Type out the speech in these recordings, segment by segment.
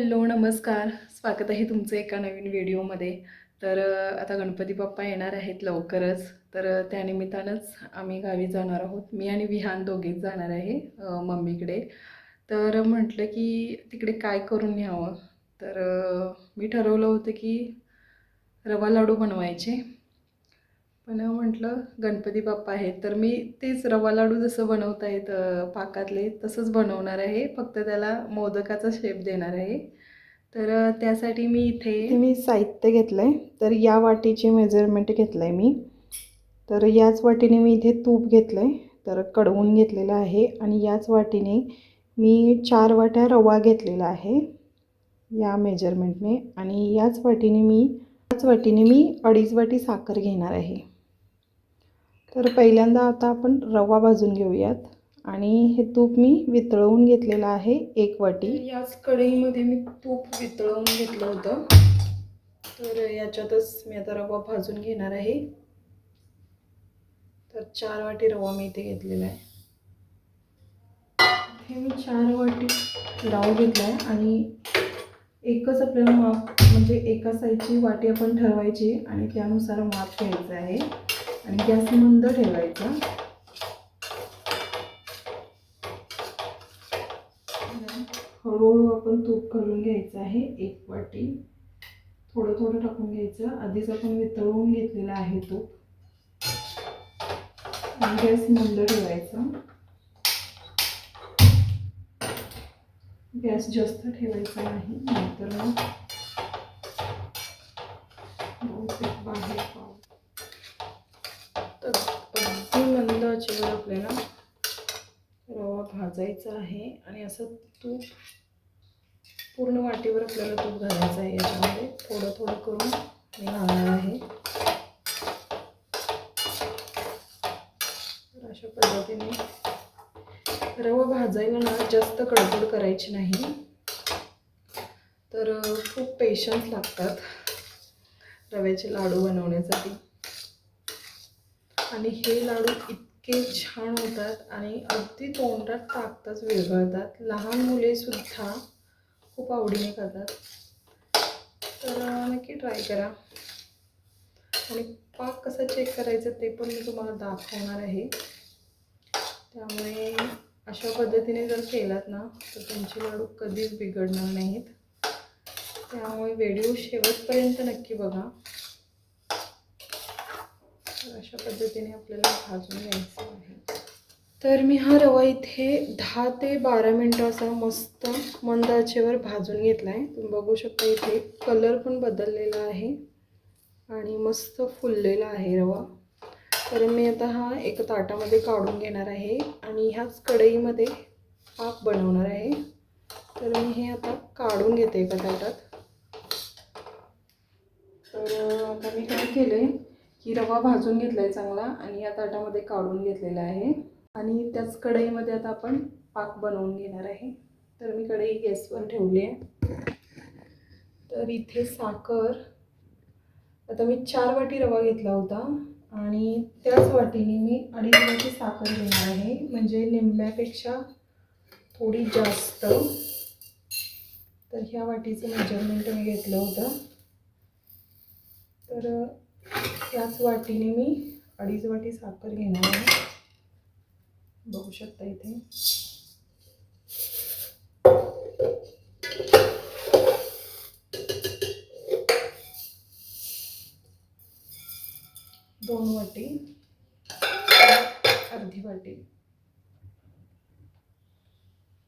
Hello नमस्कार. स्वागत आहे तुमचं एका नवीन व्हिडिओमध्ये. तर आता गणपती बाप्पा येणार आहेत लवकरच. तर त्यानिमित्तानंच आम्ही गावी जाणार आहोत. मी आणि विहान दोघेच जाणार आहे मम्मीकडे. तर म्हटलं की तिकडे काय करून न्यावं? तर मी ठरवलं होतं की रवा लाडू बनवायचे. पण म्हटलं गणपती बाप्पा आहेत. तर मी तेच रवा लाडू जसं बनवता येत पाकातले तसंच बनवणार आहे. फक्त त्याला मोदकाचा शेप देणार आहे. तर त्यासाठी मी इथे मी साहित्य घेतलं आहे तर या वाटीचे मेजरमेंट घेतलं आहे मी. तर याच वाटीने मी इथे तूप घेतलं आहे तर कडवून घेतलेलं आहे. आणि याच वाटीने मी चार वाट्या रवा घेतलेला आहे. या मेजरमेंटने आणि याच वाटीने मी याच वाटीने मी अडीच वाटी साखर घेणार आहे. तर पहिल्यांदा आता आपण रवा भाजून घेऊयात. आणि हे तूप मी वितळवून घेतलेलं आहे एक वाटी. याच कढईमध्ये मी तूप वितळवून घेतलं होतं. तर याच्यातच मी आता रवा भाजून घेणार आहे. तर चार वाटी रवा मी इथे घेतलेला आहे. हे मी चार वाटी डाव घेतला आहे आणि एकच आपल्याला माप म्हणजे एका साईजची वाटी आपण ठरवायची आणि त्यानुसार माप घ्यायचं आहे. आणि गॅस मंद ठेवायचा. हळूहळू आपण तूप घालून घ्यायचं आहे एक वाटी. थोडं थोडं टाकून घ्यायचं. आधीच आपण वितळवून घेतलेला आहे तूप. आणि गॅस मंद ठेवायचा. गॅस जास्त ठेवायचा नाही नंतर मग बाहेर पाव अगदी मंद आचेवर आपल्याला रवा भाजायचा आहे आणि असं तूप पूर्ण वाटीवर आपल्याला तूप घालायचं आहे याच्यामध्ये. थोडं थोडं करून मी घालणार आहे. तर अशा पद्धतीने रवा भाजायला ना जास्त कडकड करायची नाही. तर खूप पेशन्स लागतात रव्याचे लाडू बनवण्यासाठी. आणि हे लाडू इतके छान होतात आणि अगदी तोंडात टाकताच विरघळतात. लहान मुलेसुद्धा खूप आवडीने खातात. तर नक्की ट्राय करा. आणि पाक कसा चेक करायचा ते पण मी तुम्हाला दाखवणार आहे. त्यामुळे अशा पद्धतीने जर केलात ना तर तुमचे लाडू कधीच बिघडणार नाहीत. त्यामुळे व्हिडिओ शेवटपर्यंत नक्की बघा. अशा पद्धतीने आपल्याला भाजून घ्यायचं आहे. तर मी हा रवा इथे दहा ते बारा मिनटं असा मस्त मंद आचेवर भाजून घेतला आहे तुम्ही बघू शकता इथे कलर पण बदललेला आहे आणि मस्त फुललेला आहे रवा. तर मी आता हा एका ताटामध्ये काढून घेणार आहे आणि ह्याच कढईमध्ये पाक बनवणार आहे. तर मी हे आता काढून घेते एका ताटात. तर आता मी काय केलं आहे की रवा भाजून घेतला आहे चांगला आणि या ताटामध्ये काढून घेतलेला आहे. आणि त्याच कढईमध्ये आता आपण पाक बनवून घेणार आहे. तर मी कढई गॅसवर ठेवली आहे. तर इथे साखर. आता मी चार वाटी रवा घेतला होता आणि त्याच वाटीने मी अडीच वाटी साखर घेणार आहे. म्हणजे निम्म्यापेक्षा थोडी जास्त. तर ह्या वाटीचं मेजरमेंट मी घेतलं होतं. तर त्याच वाटीने मी अडीच वाटी साखर घेणार आहे. बघू शकता इथे. दोन वाटी अर्धी वाटी.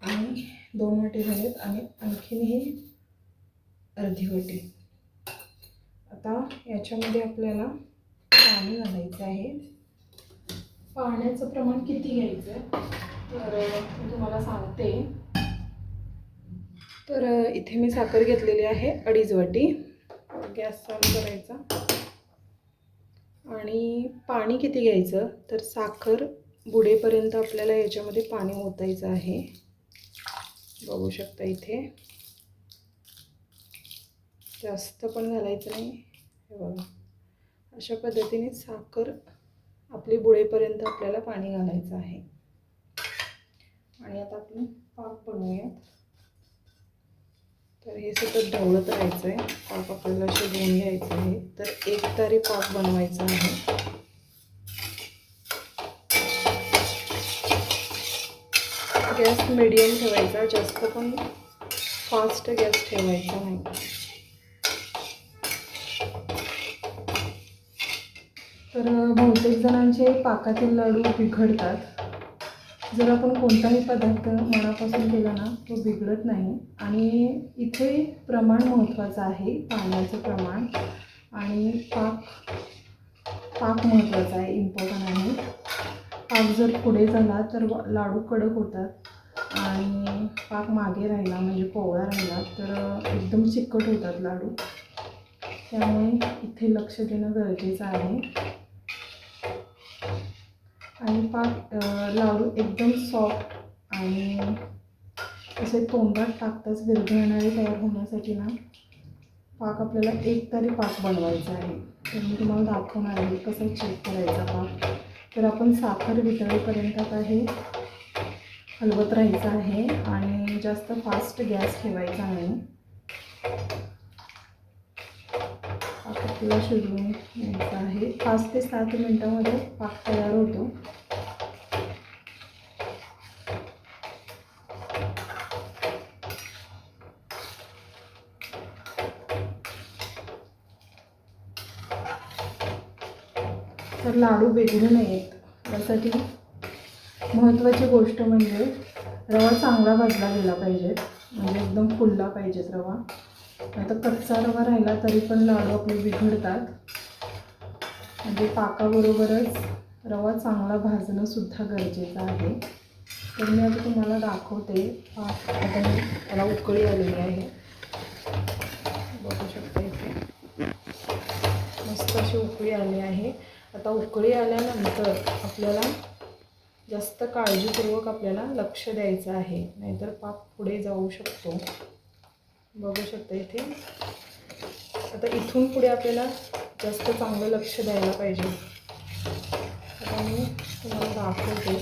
आणि दोन वाटी झालेत आणि आणखीन ही अर्धी वाटी. आता याच्यामध्ये आपल्याला पाणी घालायचं आहे. पाण्याचं प्रमाण किती घ्यायचं आहे? तर मी तुम्हाला सांगते. तर इथे मी साखर घेतलेली आहे अडीच वाटी. गॅस चालू करायचा. आणि पाणी किती घ्यायचं? तर साखर बुडेपर्यंत आपल्याला याच्यामध्ये पाणी ओतायचं आहे. बघू शकता इथे. जास्त पण घालायचं नाही. हे बघा. अशा पद्धतीने साखर आपली बुडेपर्यंत आपल्याला पाणी घालायचं आहे. आणि आता आपण पाक बनवूयात. तर हे सतत ढवळत राहायचं आहे पाक आपल्याला शिजवून घ्यायचं आहे. तर एक तारी पाक बनवायचा आहे. गॅस मिडियम ठेवायचा. जास्त पण फास्ट गॅस ठेवायचा नाही. तर बहुतेक जणांचे पाकातील लाडू बिघडतात. जर आपण कोणताही पदार्थ मनापासून केला ना तो बिघडत नाही. आणि इथे प्रमाण महत्त्वाचं आहे पाण्याचं प्रमाण. आणि पाक पाक महत्त्वाचा आहे इम्पॉर्टंट आहे. पाक जर पुढे झाला तर लाडू कडक होतात. आणि पाक मागे राहिला म्हणजे कोवळा राहिला तर एकदम चिकट होतात लाडू. त्यामुळे इथे लक्ष देणं गरजेचं आहे. आणि पाक लाडू एकदम सॉफ्ट आणि असे तोंडात टाकताच विरघळणारे तयार होण्यासाठी ना पाक आपल्याला एक तरी पाक बनवायचा आहे. तर मी तुम्हाला दाखवणार आहे कसं चेक करायचा पाक. तर आपण साखर वितळेपर्यंत आता हे हलवत राहायचं आहे आणि जास्त फास्ट गॅस ठेवायचा नाही. आपल्याला शिजवून घ्यायचा आहे. पाच ते सात मिनटामध्ये पाक तयार होतो. तर लाडू बिघडू नयेत. यासाठी महत्त्वाची गोष्ट म्हणजे रवा चांगला भाजला गेला पाहिजे. म्हणजे एकदम फुलला पाहिजेत रवा. आता कच्चा रवा राहिला तरी पण लाडू आपले बिघडतात. म्हणजे पाकाबरोबरच रवा चांगला भाजणं सुद्धा गरजेचं आहे. तर मी आता तुम्हाला दाखवते पाक. आता मला उकळी आलेली आहे. बघू शकता इथे. मस्त अशी उकळी आली आहे. आता उकळी आल्यानंतर आपल्याला जास्त काळजीपूर्वक आपल्याला लक्ष द्यायचं आहे. नाहीतर पाक पुढे जाऊ शकतो. बघू शकता इथे. आता इथून पुढे आपल्याला जास्त चांगलं लक्ष द्यायला पाहिजे. आता मी तुम्हाला दाखवते.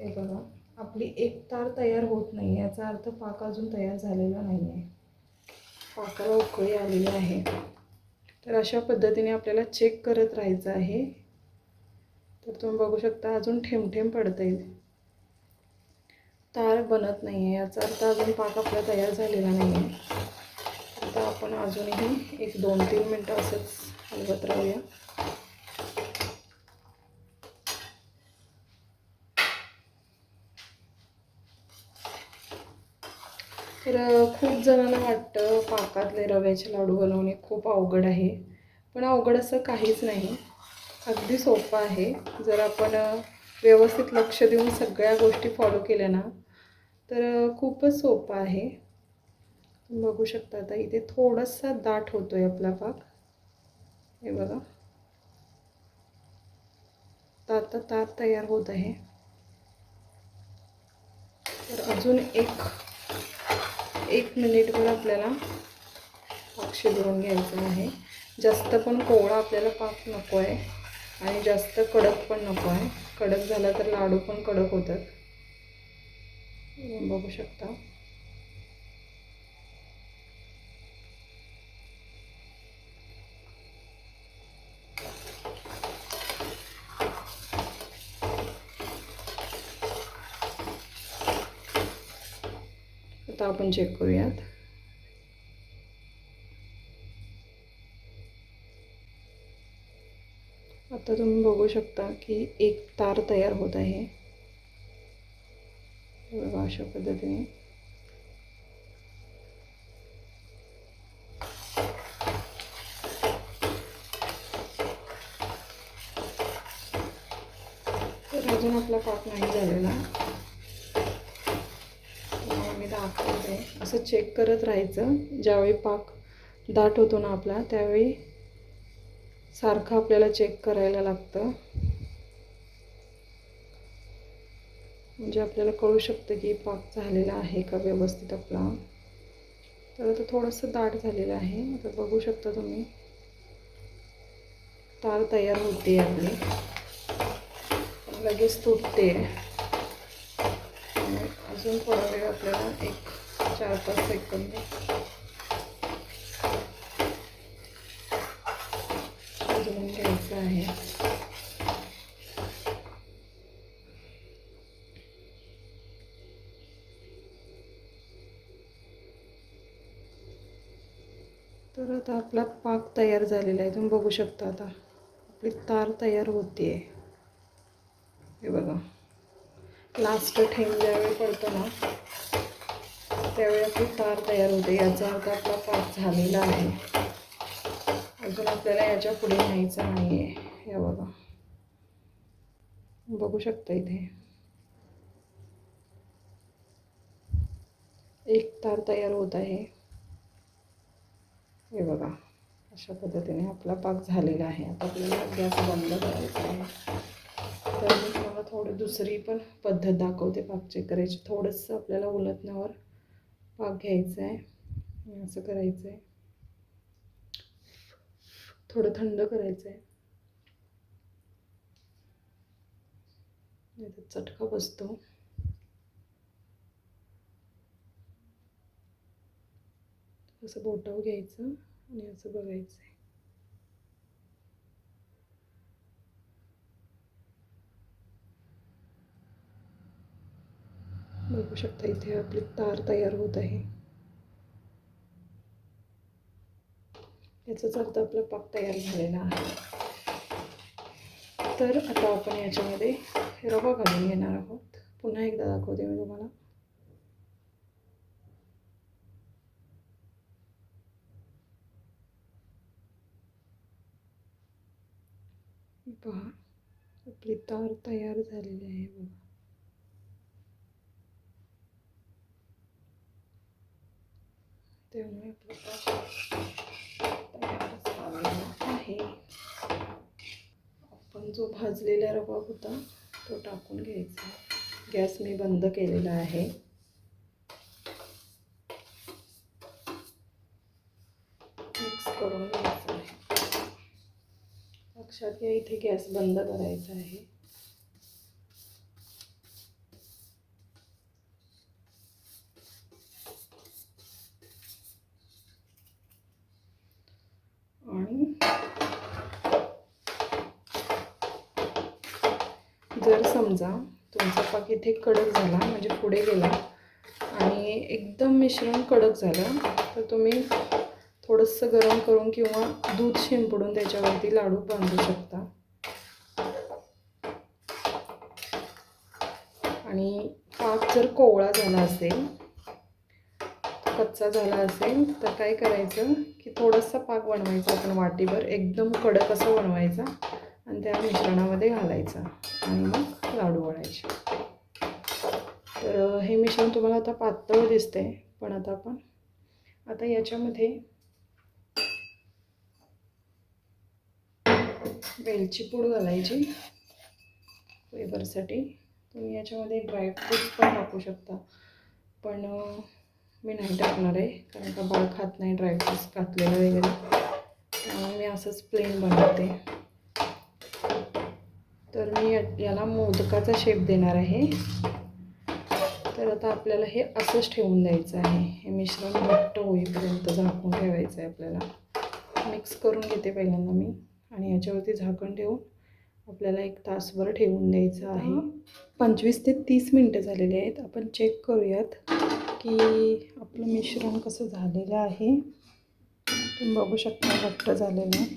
हे बघा आपली एक तार तयार होत नाही याचा अर्थ पाक अजून तयार झालेला नाही आहे पाकाला उकळी आलेली आहे. तर अशा पद्धतीने आपल्याला चेक करत राहायचं आहे. तर तुम्ही बघू शकता अजून ठेमठेम पडत आहे तार बनत नाही आहे याचा अर्थ अजून पाक आपला तयार झालेला नाही आहे आता आपण अजूनही एक दोन तीन मिनटं असंच हलवत राहूया. तर खूप जणांना वाटतं पाकातले रव्याचे लाडू बनवणे खूप अवघड आहे. पण अवघड असं काहीच नाही. अगदी सोपं आहे. जर आपण व्यवस्थित लक्ष देऊन सगळ्या गोष्टी फॉलो केल्या ना तर खूपच सोपं आहे. तुम्ही बघू शकता आता इथे थोडासा दाट होतो आहे आपला पाक हे बघा. तर आता तार तयार होत आहे. तर अजून एक एक मिनिटभर आपल्याला पाक शिजवून घ्यायचा आहे. जास्त पण कोवळा आपल्याला पाक नको आहे आणि जास्त कडक पण नको आहे कडक झाला तर लाडू पण कडक होतात. बघू शकता आता आपण चेक करूयात आता तुम्ही बघू शकता की एक तार तयार होत आहे अशा पद्धतीने. तर अजून आपला पाक नाही झालेला. त्यामुळे मी दाखवते. असं चेक करत राहायचं. ज्यावेळी पाक दाट होतो ना आपला त्यावेळी सारखं आपल्याला चेक करायला लागतं. म्हणजे आपल्याला कळू शकतं की पाक झालेला आहे का व्यवस्थित आपला. तर आता थोडंसं दाट झालेलं आहे. आता बघू शकता तुम्ही. तार तयार होते आपली. लगेच तुटते. अजून थोडा वेळ आपल्याला एक चार पाच सेकंद शिजवून घ्यायचं आहे तर आता आपला पाक तयार झालेला आहे. तुम्ही बघू शकता आता. आपली तार तयार होते हे बघा. लास्ट ठेम ज्यावेळी पडतो ना त्यावेळी आपली तार तयार होते. याचा अर्थ आपला पाक झालेला आहे. अजून आपल्याला याच्यापुढे न्यायचं नाही आहे या बघा. बघू शकता इथे. एक तार तयार होत आहे. हे बघा अशा पद्धतीने आपला पाक झालेला आहे. आता आपल्याला गॅस बंद करायचा आहे. तर मी तुम्हाला थोडी दुसरी पण पद्धत दाखवते पाक चेक करायची थोडंसं आपल्याला उलटण्यावर पाक घ्यायचं आहे. असं करायचं आहे. थोडं थंड करायचं आहे. नाहीतर चटका बसतो. असं बोटाव घ्यायचं आणि असं बघायचं. आहे बघू शकता इथे आपली तार तयार होत आहे. याचाच अर्थ आपला पाक तयार झालेला आहे. तर आता आपण याच्यामध्ये रवा घालून घेणार आहोत. पुन्हा एकदा दाखवते मी तुम्हाला. पहा. आपली तार तयार झालेली आहे बघा. त्यामुळे तयार झालेला आहे. आपण जो भाजलेला रवा होता तो टाकून घ्यायचा. गॅस मी बंद केलेला आहे मिक्स करून घ्यायचं आहे लक्षात घ्या इथे गॅस बंद करायचा आहे. आणि जर समजा तुमचा पाक इथे कडक झाला म्हणजे पुढे गेला आणि एकदम मिश्रण कडक झालं तर तुम्ही थोडंसं गरम करून किंवा दूध शिंपडून त्याच्यावरती लाडू बांधू शकता. आणि पाक जर कोवळा झाला असेल कच्चा झाला असेल तर काय करायचं की थोडंसं पाक बनवायचा आपण वाटीवर एकदम कडक असं बनवायचा आणि त्या मिश्रणामध्ये घालायचा आणि मग लाडू वळायचे. तर हे मिश्रण तुम्हाला आता पातळ दिसते पण आता आपण आता याच्यामध्ये वेलची पूड घालायची फ्लेवरसाठी तुम्ही याच्यामध्ये ड्रायफ्रूट्स पण टाकू शकता. पण मी नाही टाकणार आहे कारण का बाळ खात नाही ड्रायफ्रूट्स घातलेलं वगैरे. त्यामुळे मी असंच प्लेन बनवते. तर मी याला मोदकाचा शेप देणार आहे. तर आता आपल्याला हे असंच ठेवून द्यायचं आहे. हे मिश्रण घट्ट होईपर्यंत झाकून ठेवायचं आहे आपल्याला. मिक्स करून घेते पहिल्यांदा मी. आणि याच्यावरती झाकण ठेवून आपल्याला एक तासभर ठेवून द्यायचं आहे. पंचवीस ते तीस मिनटं झालेली आहेत. आपण चेक करूयात की आपलं मिश्रण कसं झालेलं आहे. तुम्ही बघू शकता घट्ट झालेलं. आहे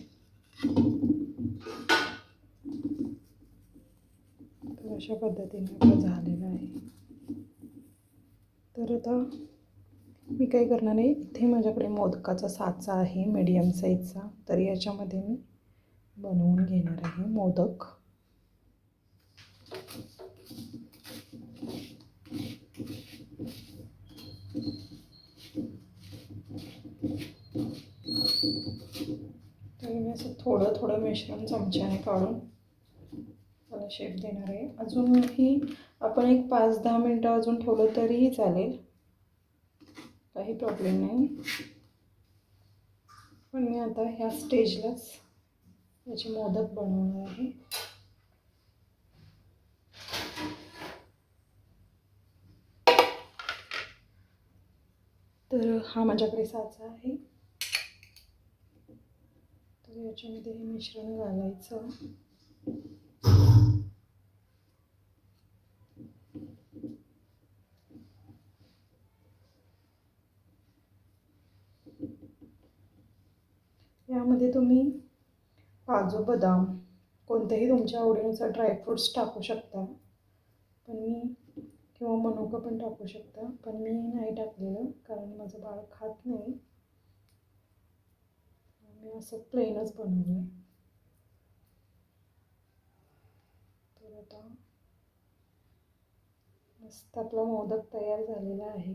तर अशा पद्धतीने आपलं झालेलं आहे. तर आता मी काय करणार आहे इथे माझ्याकडे मोदकाचा साचा आहे मीडियम साईजचा तर याच्यामध्ये मी बनवून घेणार आहे मोदक. तर मी असं थोडं थोडं मिश्रण चमच्याने काढून त्याला शेप देणार आहे. अजूनही आपण एक पाच दहा मिनटं अजून ठेवलं तरीही चालेल. काही प्रॉब्लेम नाही. पण मी आता ह्या स्टेजलाच याचे मोदक बनवणार आहे. तर हा माझ्याकडे साचा आहे. तर याच्यामध्ये हे मिश्रण घालायचं यामध्ये तुम्ही काजू बदाम कोणतेही तुमच्या आवडीनुसार ड्रायफ्रूट्स टाकू शकता. पण मी किंवा मनुका पण टाकू शकता. पण मी नाही टाकलेलं कारण माझं बाळ खात नाही. मी असं प्लेनच बनवलं आहे तर आता मस्त आपला मोदक तयार झालेला आहे.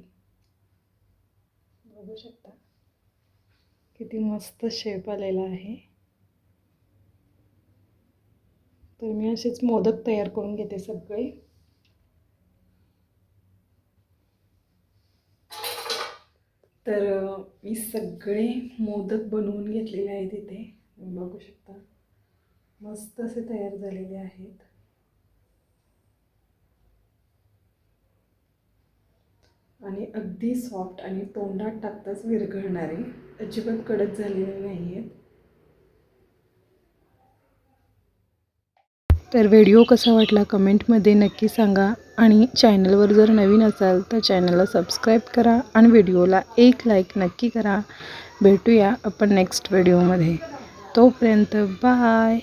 बघू शकता किती मस्त शेप आलेला आहे. तर मी असेच मोदक तयार करून घेते सगळे. तर मी सगळे मोदक बनवून घेतलेले आहेत इथे. तुम्ही बघू शकता. मस्त असे तयार झालेले आहेत. आणि अगदी सॉफ्ट आणि तोंडात टाकताच विरघळणारे. अजिबात कडक झालेले नाही आहेत तर व्हिडिओ कसा वाटला कमेंटमध्ये नक्की सांगा आणि चॅनलवर जर नवीन असाल तर चॅनलला सबस्क्राईब करा आणि व्हिडिओला एक लाईक नक्की करा. भेटूया आपण नेक्स्ट व्हिडिओमध्ये. तोपर्यंत बाय.